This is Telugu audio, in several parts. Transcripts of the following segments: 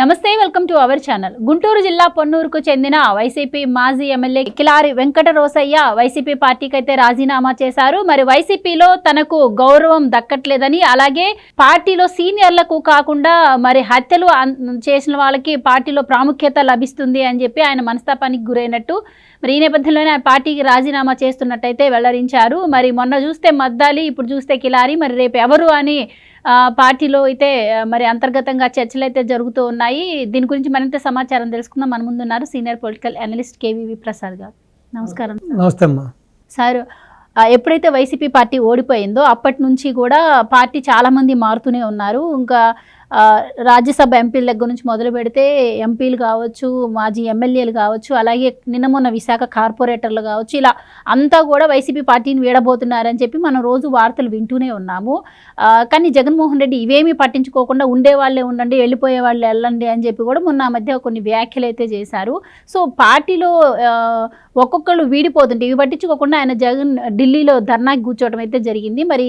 నమస్తే welcome to our channel. Guntur జిల్లా పొన్నూరుకు చెందిన వైసీపీ మాజీ ఎమ్మెల్యే కిలారి వెంకట రోసయ్య వైసీపీ పార్టీకి అయితే రాజీనామా చేశారు. మరి వైసీపీలో తనకు గౌరవం దక్కట్లేదని అలాగే పార్టీలో సీనియర్లకు కాకుండా మరి హత్యలు చేసిన వాళ్ళకి పార్టీలో ప్రాముఖ్యత లభిస్తుంది అని చెప్పి ఆయన మనస్తాపానికి గురైనట్టు మరి ఈ నేపథ్యంలోనే ఆయన పార్టీకి రాజీనామా చేస్తున్నట్టయితే వెల్లడించారు. మరి మొన్న చూస్తే మద్దాలి ఇప్పుడు చూస్తే కిలారి మరి రేపు ఎవరు అని ఆ, పార్టీలో అయితే ఆ, మరి అంతర్గతంగా చర్చలు అయితే జరుగుతూ ఉన్నాయి. దీని గురించి మరింత సమాచారం తెలుసుకుందాం. మన ముందున్నారు senior political analyst KVV Prasad garu. నమస్కారం. నమస్తే అమ్మా. సార్ ఆ, ఎప్పుడైతే వైసీపీ పార్టీ ఓడిపోయిందో అప్పటి నుంచి కూడా పార్టీ చాలామంది మారుతూనే ఉన్నారు. ఇంకా ఆ, రాజ్యసభ ఎంపీల దగ్గర నుంచి మొదలు పెడితే ఎంపీలు కావచ్చు మాజీ ఎమ్మెల్యేలు కావచ్చు అలాగే నిన్న మొన్న విశాఖ కార్పొరేటర్లు కావచ్చు ఇలా అంతా కూడా వైసీపీ పార్టీని వీడబోతున్నారని చెప్పి మనం రోజు వార్తలు వింటూనే ఉన్నాము. కానీ జగన్మోహన్ రెడ్డి ఇవేమీ పట్టించుకోకుండా ఉండే వాళ్ళే ఉండండి వెళ్ళిపోయే వాళ్ళు వెళ్ళండి అని చెప్పి కూడా మొన్న ఆ మధ్య కొన్ని వ్యాఖ్యలు అయితే చేశారు. సో పార్టీలో ఒక్కొక్కళ్ళు వీడిపోతుంటే ఇవి పట్టించుకోకుండా ఆయన జగన్ ఢిల్లీలో ధర్నాకి కూర్చోవడం అయితే జరిగింది. మరి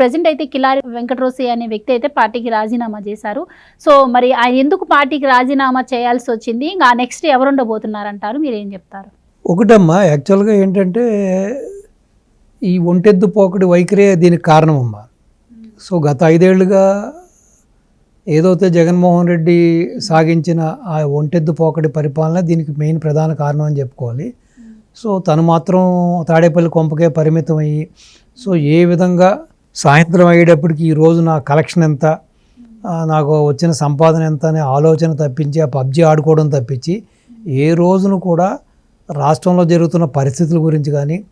ప్రజెంట్ అయితే కిలారి వెంకటరోసి అనే వ్యక్తి అయితే పార్టీకి రాజీనామా చేశారు. సో మరి ఆయన ఎందుకు పార్టీకి రాజీనామా చేయాల్సి వచ్చింది? ఇంకా నెక్స్ట్ ఎవరు ఉండబోతున్నారంటారు మీరు ఏం చెప్తారు? ఒకటమ్మా యాక్చువల్గా ఏంటంటే ఈ ఒంటెద్దు పోకడి వైఖరే దీనికి కారణమమ్మా. సో గత ఐదేళ్ళుగా ఏదైతే జగన్మోహన్ రెడ్డి సాగించిన ఆ ఒంటెద్దు పోకడి పరిపాలన దీనికి మెయిన్ ప్రధాన కారణం అని చెప్పుకోవాలి. సో తను మాత్రం తాడేపల్లి కొంపకే పరిమితం అయ్యి సో ఏ విధంగా సాయంత్రం అయ్యేటప్పటికి ఈ నా కలెక్షన్ ఎంత నాకు వచ్చిన సంపాదన ఎంత అనే ఆలోచన తప్పించి ఆ పబ్జి ఆడుకోవడం తప్పించి ఏ రోజును కూడా రాష్ట్రంలో జరుగుతున్న పరిస్థితుల గురించి కానీ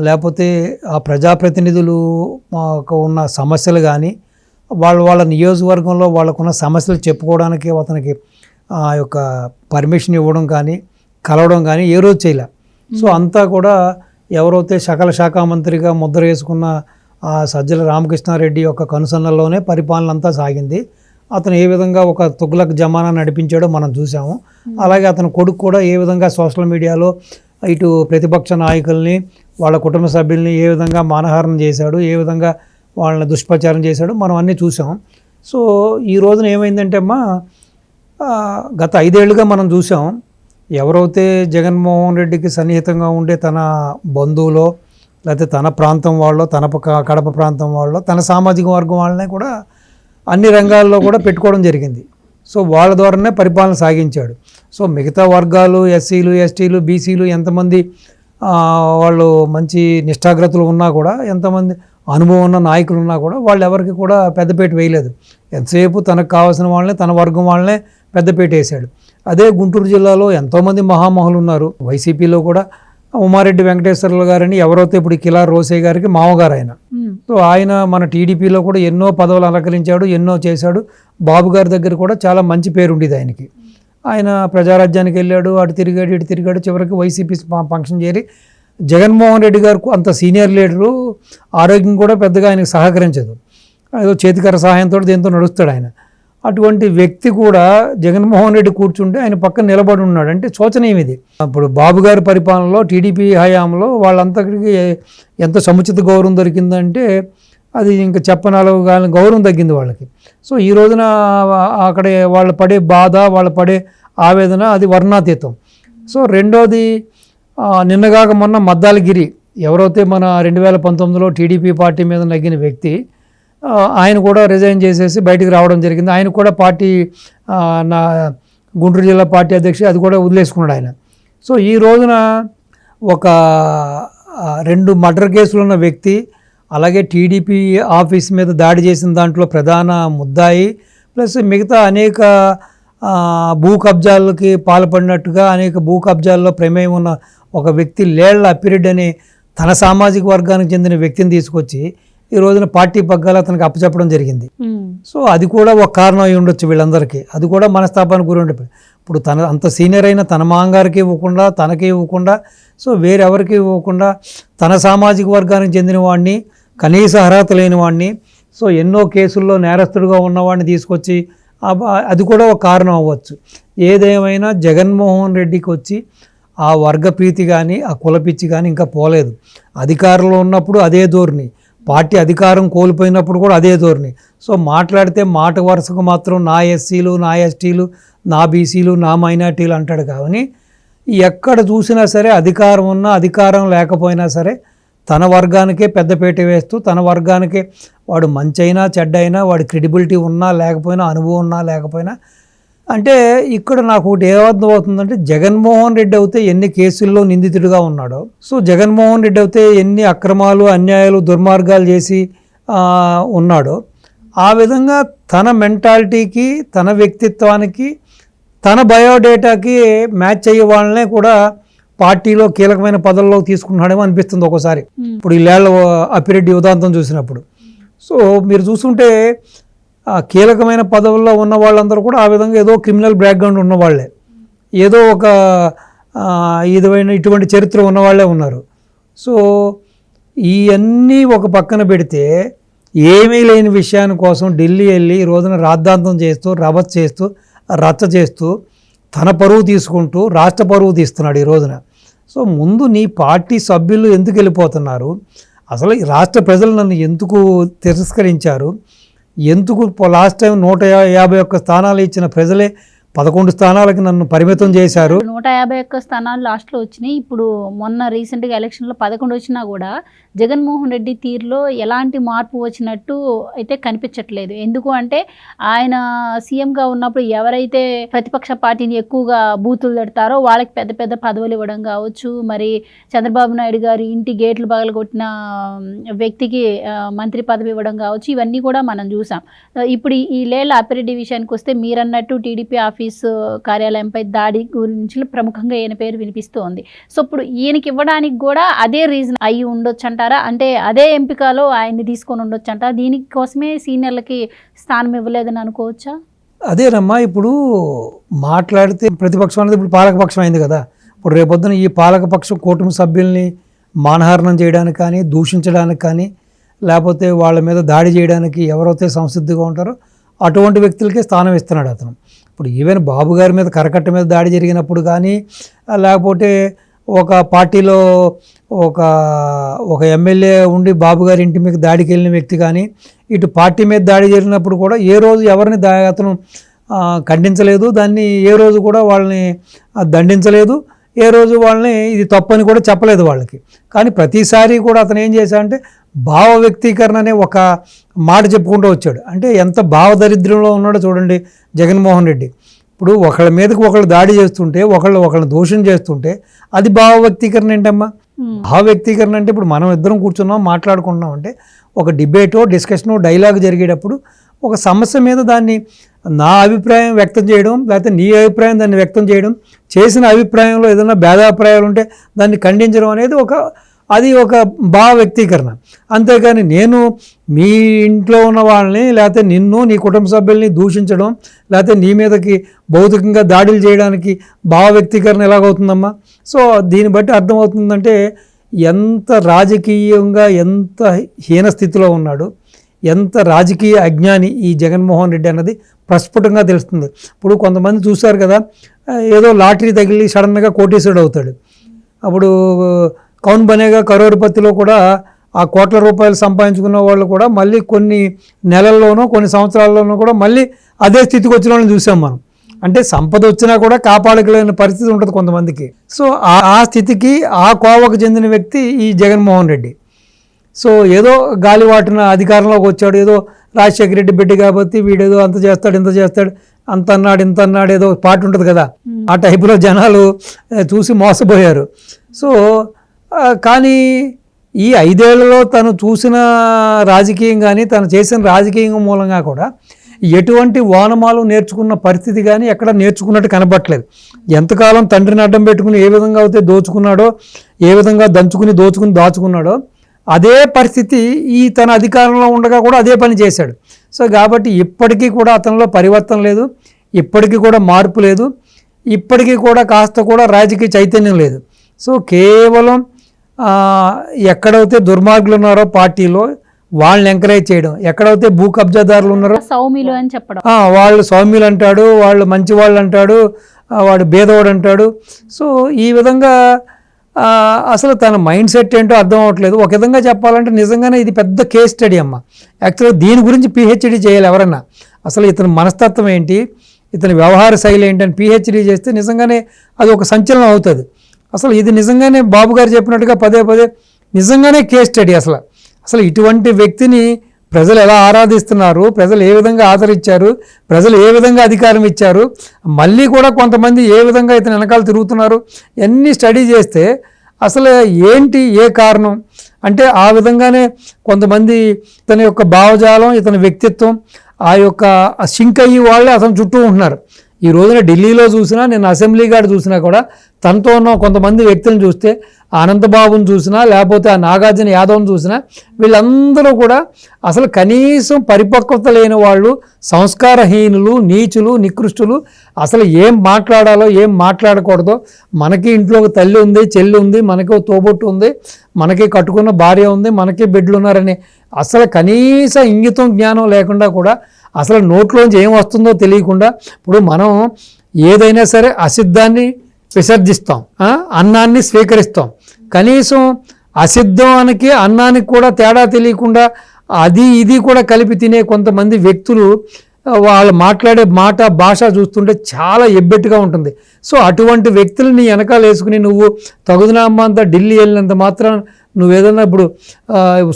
లేకపోతే ఆ ప్రజాప్రతినిధులు మాకు ఉన్న సమస్యలు కానీ వాళ్ళ వాళ్ళ నియోజకవర్గంలో వాళ్ళకున్న సమస్యలు చెప్పుకోవడానికి అతనికి ఆ యొక్క పర్మిషన్ ఇవ్వడం కానీ కలవడం కానీ ఏ రోజు చేయలే. సో అంతా కూడా ఎవరైతే సకల శాఖ మంత్రిగా ముద్ర వేసుకున్న ఆ సజ్జల రామకృష్ణారెడ్డి యొక్క కనుసన్నల్లోనే పరిపాలన అంతా సాగింది. అతను ఏ విధంగా ఒక తుగ్లక్ జమానా నడిపించాడో మనం చూసాము అలాగే అతని కొడుకు కూడా ఏ విధంగా సోషల్ మీడియాలో ఇటు ప్రతిపక్ష నాయకుల్ని వాళ్ళ కుటుంబ సభ్యుల్ని ఏ విధంగా మానహారం చేశాడు ఏ విధంగా వాళ్ళని దుష్ప్రచారం చేశాడు మనం అన్నీ చూసాం సో ఈ రోజున ఏమైందంటే అమ్మా గత ఐదేళ్ళుగా మనం చూసాం ఎవరైతే జగన్మోహన్ రెడ్డికి సన్నిహితంగా ఉండే తన బంధువులో లేకపోతే తన ప్రాంతం వాళ్ళు తన కడప ప్రాంతం వాళ్ళు తన సామాజిక వర్గం వాళ్ళనే కూడా అన్ని రంగాల్లో కూడా పెట్టుకోవడం జరిగింది. సో వాళ్ళ ద్వారానే పరిపాలన సాగించాడు. సో మిగతా వర్గాలు ఎస్సీలు ఎస్టీలు బీసీలు ఎంతమంది వాళ్ళు మంచి నిష్ఠాగ్రతలు ఉన్నా కూడా ఎంతమంది అనుభవం ఉన్న నాయకులు ఉన్నా కూడా వాళ్ళు ఎవరికి కూడా పెద్దపేట వేయలేదు. ఎంతసేపు తనకు కావాల్సిన వాళ్ళనే తన వర్గం వాళ్ళనే పెద్దపేట వేశాడు. అదే గుంటూరు జిల్లాలో ఎంతోమంది మహామహులు ఉన్నారు. వైసీపీలో కూడా ఉమారెడ్డి వెంకటేశ్వర్లు గారని ఎవరైతే ఇప్పుడు కిలా రోసే గారికి మామగారు ఆయన సో ఆయన మన టీడీపీలో కూడా ఎన్నో పదవులు అలంకరించాడు ఎన్నో చేశాడు. బాబు గారి దగ్గర కూడా చాలా మంచి పేరు ఉండేది ఆయనకి. ఆయన ప్రజారాజ్యానికి వెళ్ళాడు అటు తిరిగాడు ఇటు తిరిగాడు. చివరికి వైసీపీ ఫంక్షన్ చేరి జగన్మోహన్ రెడ్డి గారికి అంత సీనియర్ లీడరు ఆరోగ్యం కూడా పెద్దగా ఆయనకు సహకరించదు. ఏదో చేతికర సహాయంతో దేంతో నడుస్తాడు ఆయన. అటువంటి వ్యక్తి కూడా జగన్మోహన్ రెడ్డి కూర్చుంటే ఆయన పక్కన నిలబడి ఉన్నాడు. అంటే శోచనీయం ఇది. అప్పుడు బాబు గారి పరిపాలనలో టీడీపీ హయాంలో వాళ్ళంతటికి ఎంత సముచిత గౌరవం దొరికిందంటే అది ఇంకా చెప్పనాలు కానీ గౌరవం తగ్గింది వాళ్ళకి. సో ఈ రోజున అక్కడ వాళ్ళు పడే బాధ వాళ్ళు పడే ఆవేదన అది వర్ణాతీతం. సో రెండోది నిన్నగాక మొన్న మద్దాలగిరి ఎవరైతే మన రెండు వేల పంతొమ్మిదిలో టీడీపీ పార్టీ మీద నగ్గిన వ్యక్తి ఆయన కూడా రిజైన్ చేసేసి బయటికి రావడం జరిగింది. ఆయన కూడా పార్టీ నా గుంటూరు జిల్లా పార్టీ అధ్యక్షుడు అది కూడా వదిలేసుకున్నాడు ఆయన. సో ఈ రోజున ఒక రెండు మర్డర్ కేసులు ఉన్న వ్యక్తి అలాగే టీడీపీ ఆఫీస్ మీద దాడి చేసిన దాంట్లో ప్రధాన ముద్దాయి ప్లస్ మిగతా అనేక భూ కబ్జాలకి పాల్పడినట్టుగా అనేక భూ కబ్జాల్లో ప్రమేయం ఉన్న ఒక వ్యక్తి లేళ్ళ అప్పిరెడ్డి అనే తన సామాజిక వర్గానికి చెందిన వ్యక్తిని తీసుకొచ్చి ఈ రోజున పార్టీ పగ్గాలు అతనికి అప్పచెప్పడం జరిగింది. సో అది కూడా ఒక కారణం అయి ఉండొచ్చు వీళ్ళందరికీ. అది కూడా మనస్తాపానికి గురి ఉండే ఇప్పుడు తన అంత సీనియర్ అయిన తన మాంగారికి ఇవ్వకుండా తనకి ఇవ్వకుండా సో వేరెవరికి ఇవ్వకుండా తన సామాజిక వర్గానికి చెందిన వాడిని కనీస అర్హత లేని వాడిని సో ఎన్నో కేసుల్లో నేరస్తుడిగా ఉన్నవాడిని తీసుకొచ్చి అది కూడా ఒక కారణం అవ్వచ్చు. ఏదేమైనా జగన్మోహన్ రెడ్డికి వచ్చి ఆ వర్గ ప్రీతి కానీ ఆ కులపిచ్చి కానీ ఇంకా పోలేదు. అధికారంలో ఉన్నప్పుడు అదే ధోరణి. పార్టీ అధికారం కోల్పోయినప్పుడు కూడా అదే ధోరణి. సో మాట్లాడితే మాట వరుసకు మాత్రం నా ఎస్సీలు నా ఎస్టీలు నా బీసీలు నా మైనార్టీలు అంటాడు కానీ ఎక్కడ చూసినా సరే అధికారం ఉన్నా అధికారం లేకపోయినా సరే తన వర్గానికే పెద్దపేట వేస్తూ తన వర్గానికే వాడు మంచైనా చెడ్డైనా వాడి క్రెడిబిలిటీ ఉన్నా లేకపోయినా అనుభవం ఉన్నా లేకపోయినా అంటే ఇక్కడ నాకు ఒకటి ఏమర్థం అవుతుందంటే జగన్మోహన్ రెడ్డి అయితే ఎన్ని కేసుల్లో నిందితుడిగా ఉన్నాడో. సో జగన్మోహన్ రెడ్డి అయితే ఎన్ని అక్రమాలు అన్యాయాలు దుర్మార్గాలు చేసి ఉన్నాడో. ఆ విధంగా తన మెంటాలిటీకి తన వ్యక్తిత్వానికి తన బయోడేటాకి మ్యాచ్ అయ్యే వాళ్ళనే కూడా పార్టీలో కీలకమైన పదవుల్లో తీసుకున్నాడేమో అనిపిస్తుంది ఒక్కోసారి ఉమ్. ఇప్పుడు ఇళ్ళ అప్పిరెడ్డి ఉదాంతం చూసినప్పుడు. సో మీరు చూస్తుంటే ఆ కీలకమైన పదవుల్లో ఉన్న వాళ్ళందరూ కూడా ఆ విధంగా ఏదో క్రిమినల్ బ్యాక్గ్రౌండ్ ఉన్నవాళ్ళే ఏదో ఒక ఇదివైన ఇటువంటి చరిత్ర ఉన్నవాళ్ళే ఉన్నారు. సో ఇవన్నీ ఒక పక్కన పెడితే ఏమీ లేని విషయాన్ని కోసం ఢిల్లీ వెళ్ళి ఈ రోజున రాద్ధాంతం చేస్తూ రభత్ చేస్తూ రచ్చ చేస్తూ తన పరువు తీసుకుంటూ రాష్ట్ర పరువు తీస్తున్నాడు ఈ రోజున. సో ముందు నీ పార్టీ సభ్యులు ఎందుకు వెళ్ళిపోతున్నారు? అసలు ఈ రాష్ట్ర ప్రజలు నన్ను ఎందుకు తిరస్కరించారు? ఎందుకు లాస్ట్ టైం నూట యాభై ఒక్క స్థానాలు ఇచ్చిన ప్రజలే పదకొండు స్థానాలకి నన్ను పరిమితం చేశారు. నూట యాభై ఒక్క స్థానాలు లాస్ట్లో వచ్చినాయి. ఇప్పుడు మొన్న రీసెంట్గా ఎలక్షన్లో పదకొండు వచ్చినా కూడా జగన్మోహన్ రెడ్డి తీరులో ఎలాంటి మార్పు వచ్చినట్టు అయితే కనిపించట్లేదు. ఎందుకు అంటే ఆయన సీఎంగా ఉన్నప్పుడు ఎవరైతే ప్రతిపక్ష పార్టీని ఎక్కువగా బూతులు తిడతారో వాళ్ళకి పెద్ద పెద్ద పదవులు ఇవ్వడం కావచ్చు. మరి చంద్రబాబు నాయుడు గారి ఇంటి గేట్లు పగలగొట్టిన వ్యక్తికి మంత్రి పదవి ఇవ్వడం కావచ్చు. ఇవన్నీ కూడా మనం చూసాం. ఇప్పుడు ఈ- ఈ అప్పిరెడ్డి విషయానికి వస్తే మీరన్నట్టు టీడీపీ ఆఫీసు కార్యాలయంపై దాడి గురించి ప్రముఖంగా ఈయన పేరు వినిపిస్తోంది. సో ఇప్పుడు ఈయనకి ఇవ్వడానికి కూడా అదే రీజన్ అయ్యి ఉండొచ్చు అంటారా అంటే అదే ఎంపికలో ఆయన్ని తీసుకొని ఉండొచ్చు అంటారా దీనికోసమే సీనియర్లకి స్థానం ఇవ్వలేదని అనుకోవచ్చా? అదేనమ్మా ఇప్పుడు మాట్లాడితే ప్రతిపక్షం అనేది ఇప్పుడు పాలకపక్షం అయింది కదా. ఇప్పుడు రేపొద్దున ఈ పాలకపక్షం కూటమి సభ్యుల్ని మానహారణం చేయడానికి కానీ దూషించడానికి కానీ లేకపోతే వాళ్ళ మీద దాడి చేయడానికి ఎవరైతే సంసిద్ధిగా ఉంటారో అటువంటి వ్యక్తులకే స్థానం ఇస్తున్నాడు అతను. ఇప్పుడు ఈవెన్ బాబు గారి మీద కరకట్ట మీద దాడి జరిగినప్పుడు కానీ లేకపోతే ఒక పార్టీలో ఒక ఒక ఎమ్మెల్యే ఉండి బాబు గారి ఇంటి మీద దాడికి వెళ్ళిన వ్యక్తి కానీ ఇటు పార్టీ మీద దాడి జరిగినప్పుడు కూడా ఏ రోజు ఎవరిని దా అతను ఖండించలేదు. దాన్ని ఏ రోజు కూడా వాళ్ళని దండించలేదు. ఏ రోజు వాళ్ళని ఇది తప్పని కూడా చెప్పలేదు వాళ్ళకి. కానీ ప్రతిసారి కూడా అతను ఏం చేశాడంటే భావ వ్యక్తీకరణ అనే ఒక మాట చెప్పుకుంటూ వచ్చాడు. అంటే ఎంత భావ దరిద్రంలో ఉన్నాడో చూడండి జగన్మోహన్ రెడ్డి. ఇప్పుడు ఒకళ్ళ మీదకి ఒకళ్ళు దాడి చేస్తుంటే ఒకళ్ళు ఒకళ్ళని దోషం చేస్తుంటే అది భావ వ్యక్తీకరణ ఏంటమ్మా. భావ వ్యక్తీకరణ అంటే ఇప్పుడు మనం ఇద్దరం కూర్చున్నాం మాట్లాడుకుంటున్నాం అంటే ఒక డిబేటో డిస్కషనో డైలాగ్ జరిగేటప్పుడు ఒక సమస్య మీద దాన్ని నా అభిప్రాయం వ్యక్తం చేయడం లేకపోతే నీ అభిప్రాయం దాన్ని వ్యక్తం చేయడం చేసిన అభిప్రాయంలో ఏదైనా భేదాభిప్రాయాలు ఉంటే దాన్ని ఖండించడం అనేది ఒక అది ఒక భావ వ్యక్తీకరణ. అంతేకాని నేను మీ ఇంట్లో ఉన్న వాళ్ళని లేకపోతే నిన్ను నీ కుటుంబ సభ్యుల్ని దూషించడం లేకపోతే నీ మీదకి భౌతికంగా దాడులు చేయడానికి భావ వ్యక్తీకరణ ఎలాగవుతుందమ్మా? సో దీన్ని బట్టి అర్థమవుతుందంటే ఎంత రాజకీయంగా ఎంత హీన స్థితిలో ఉన్నాడు ఎంత రాజకీయ అజ్ఞాని ఈ జగన్మోహన్ రెడ్డి అన్నది ప్రస్ఫుటంగా తెలుస్తుంది. ఇప్పుడు కొంతమంది చూశారు కదా ఏదో లాటరీ తగిలి సడన్గా కోటీశ్వరుడు అవుతాడు. అప్పుడు కౌన్ బనేగా కరోరుపతిలో కూడా ఆ కోట్ల రూపాయలు సంపాదించుకున్న వాళ్ళు కూడా మళ్ళీ కొన్ని నెలల్లోనో కొన్ని సంవత్సరాల్లోనూ కూడా మళ్ళీ అదే స్థితికి వచ్చిన వాళ్ళని చూసాం మనం. అంటే సంపద వచ్చినా కూడా కాపాడగలేని పరిస్థితి ఉంటుంది కొంతమందికి. సో ఆ- ఆ స్థితికి ఆ కోవకు చెందిన వ్యక్తి ఈ జగన్మోహన్ రెడ్డి. సో ఏదో గాలివాటిన అధికారంలోకి వచ్చాడు. ఏదో రాజశేఖర రెడ్డి బిడ్డ కాబట్టి వీడేదో అంత చేస్తాడు ఇంత చేస్తాడు అంత అన్నాడు ఇంత అన్నాడు ఏదో పాట ఉంటుంది కదా. ఆ టైపులో జనాలు చూసి మోసపోయారు. సో కానీ ఈ ఐదేళ్ళలో తను చూసిన రాజకీయం కానీ తను చేసిన రాజకీయం మూలంగా కూడా ఎటువంటి వానమాలు నేర్చుకున్న పరిస్థితి కానీ ఎక్కడ నేర్చుకున్నట్టు కనబట్టలేదు. ఎంతకాలం తండ్రిని అడ్డం పెట్టుకుని ఏ విధంగా అయితే దోచుకున్నాడో ఏ విధంగా దంచుకుని దోచుకుని దాచుకున్నాడో అదే పరిస్థితి ఈ తన అధికారంలో ఉండగా కూడా అదే పని చేశాడు. సో కాబట్టి ఇప్పటికీ కూడా అతనిలో పరివర్తన లేదు. ఇప్పటికీ కూడా మార్పు లేదు. ఇప్పటికీ కూడా కాస్త కూడా రాజకీయ చైతన్యం లేదు. సో కేవలం ఎక్కడైతే దుర్మార్గులు ఉన్నారో పార్టీలో వాళ్ళని ఎంకరేజ్ చేయడం. ఎక్కడైతే భూ కబ్జాదారులు ఉన్నారో సౌమిలు అని చెప్పడం. వాళ్ళు సౌమ్యులు అంటాడు వాళ్ళు మంచి వాళ్ళు అంటాడు వాడు భేదవాడు అంటాడు. సో ఈ విధంగా అసలు తన మైండ్ సెట్ ఏంటో అర్థం అవ్వట్లేదు. ఒక విధంగా చెప్పాలంటే నిజంగానే ఇది పెద్ద కేస్ స్టడీ అమ్మ. యాక్చువల్గా దీని గురించి పిహెచ్డి చేయాలి ఎవరన్నా. అసలు ఇతని మనస్తత్వం ఏంటి? ఇతని వ్యవహార శైలి ఏంటి అని పిహెచ్డి చేస్తే నిజంగానే అది ఒక సంచలనం అవుతుంది. అసలు ఇది నిజంగానే బాబు గారు చెప్పినట్టుగా పదే పదే నిజంగానే కేస్ స్టడీ అసలు. అసలు ఇటువంటి వ్యక్తిని ప్రజలు ఎలా ఆరాధిస్తున్నారు? ప్రజలు ఏ విధంగా ఆదరించారు? ప్రజలు ఏ విధంగా అధికారం ఇచ్చారు? మళ్ళీ కూడా కొంతమంది ఏ విధంగా ఇతని వెనకాల తిరుగుతున్నారు? ఇవన్నీ స్టడీ చేస్తే అసలు ఏంటి ఏ కారణం? అంటే ఆ విధంగానే కొంతమంది ఇతని యొక్క భావజాలం ఇతని వ్యక్తిత్వం ఆ యొక్క సింక్ అయ్యి వాళ్ళే అతని చుట్టూ ఉంటున్నారు. ఈ రోజున ఢిల్లీలో చూసినా నేను అసెంబ్లీ గారు చూసినా కూడా తనతో ఉన్న కొంతమంది వ్యక్తులను చూస్తే ఆ చూసినా లేకపోతే ఆ నాగార్జున యాదవ్ని చూసినా వీళ్ళందరూ కూడా అసలు కనీసం పరిపక్వత లేని వాళ్ళు సంస్కారహీనులు నీచులు నికృష్టులు అసలు ఏం మాట్లాడాలో ఏం మాట్లాడకూడదో మనకి ఇంట్లో ఒక తల్లి ఉంది చెల్లి ఉంది మనకి ఒక తోబొట్టు ఉంది మనకి కట్టుకున్న భార్య ఉంది మనకి బిడ్డలు ఉన్నారని అసలు కనీస ఇంగితం జ్ఞానం లేకుండా కూడా అసలు నోట్లోంచి ఏం వస్తుందో తెలియకుండా ఇప్పుడు మనం ఏదైనా సరే అసిద్ధాన్ని విసర్జిస్తాం అన్నాన్ని స్వీకరిస్తాం. కనీసం అసిద్ధానికి అన్నానికి కూడా తేడా తెలియకుండా అది ఇది కూడా కలిపి తినే కొంతమంది వ్యక్తులు వాళ్ళు మాట్లాడే మాట భాష చూస్తుంటే చాలా ఎబ్బెట్టుగా ఉంటుంది. సో అటువంటి వ్యక్తులు నీ వెనకాల వేసుకుని నువ్వు తగుదనామ్మ అంతా ఢిల్లీ వెళ్ళినంత మాత్రం నువ్వేదన్నా ఇప్పుడు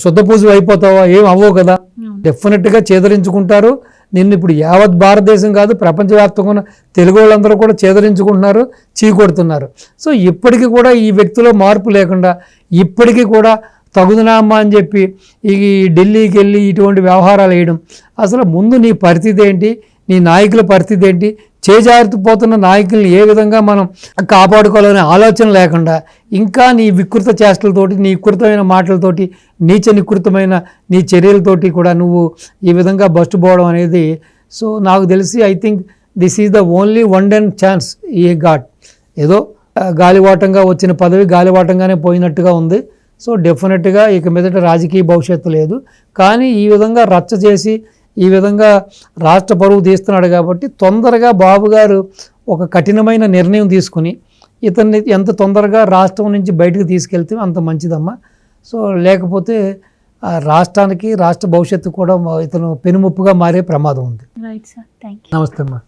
శుద్ధ పూజ అయిపోతావా? ఏం అవ్వవు కదా. డెఫినెట్గా చేదరించుకుంటారు. నిన్ను ఇప్పుడు యావత్ భారతదేశం కాదు ప్రపంచవ్యాప్తంగా తెలుగు వాళ్ళందరూ కూడా చేదరించుకుంటున్నారు చీకొడుతున్నారు. సో ఇప్పటికీ కూడా ఈ వ్యక్తిలో మార్పు లేకుండా ఇప్పటికీ కూడా తగుదనామా అని చెప్పి ఈ ఢిల్లీకి వెళ్ళి ఇటువంటి వ్యవహారాలు వేయడం. అసలు ముందు నీ పరిస్థితి ఏంటి? నీ నాయకుల పరిస్థితి ఏంటి? చేజారిపోతున్న నాయకుల్ని ఏ విధంగా మనం కాపాడుకోవాలనే ఆలోచన లేకుండా ఇంకా నీ వికృత చేష్టలతోటి నీ వికృతమైన మాటలతోటి నీచ నికృతమైన నీ చర్యలతోటి కూడా నువ్వు ఈ విధంగా బస్టు పోవడం అనేది సో నాకు తెలిసి I think this is the only one and chance ఈ గాట్ ఏదో గాలివాటంగా వచ్చిన పదవి గాలివాటంగానే పోయినట్టుగా ఉంది. సో డెఫినెట్గా ఇక మీదట రాజకీయ భవిష్యత్తు లేదు. కానీ ఈ విధంగా రచ్చ చేసి ఈ విధంగా రాష్ట్ర పరువు తీస్తున్నాడు కాబట్టి తొందరగా బాబు గారు ఒక కఠినమైన నిర్ణయం తీసుకుని ఇతన్ని ఎంత తొందరగా రాష్ట్రం నుంచి బయటకు తీసుకెళ్తే అంత మంచిదమ్మా. సో లేకపోతే రాష్ట్రానికి రాష్ట్ర భవిష్యత్తు కూడా ఇతను పెనుముప్పుగా మారే ప్రమాదం ఉంది. నమస్తే అమ్మా.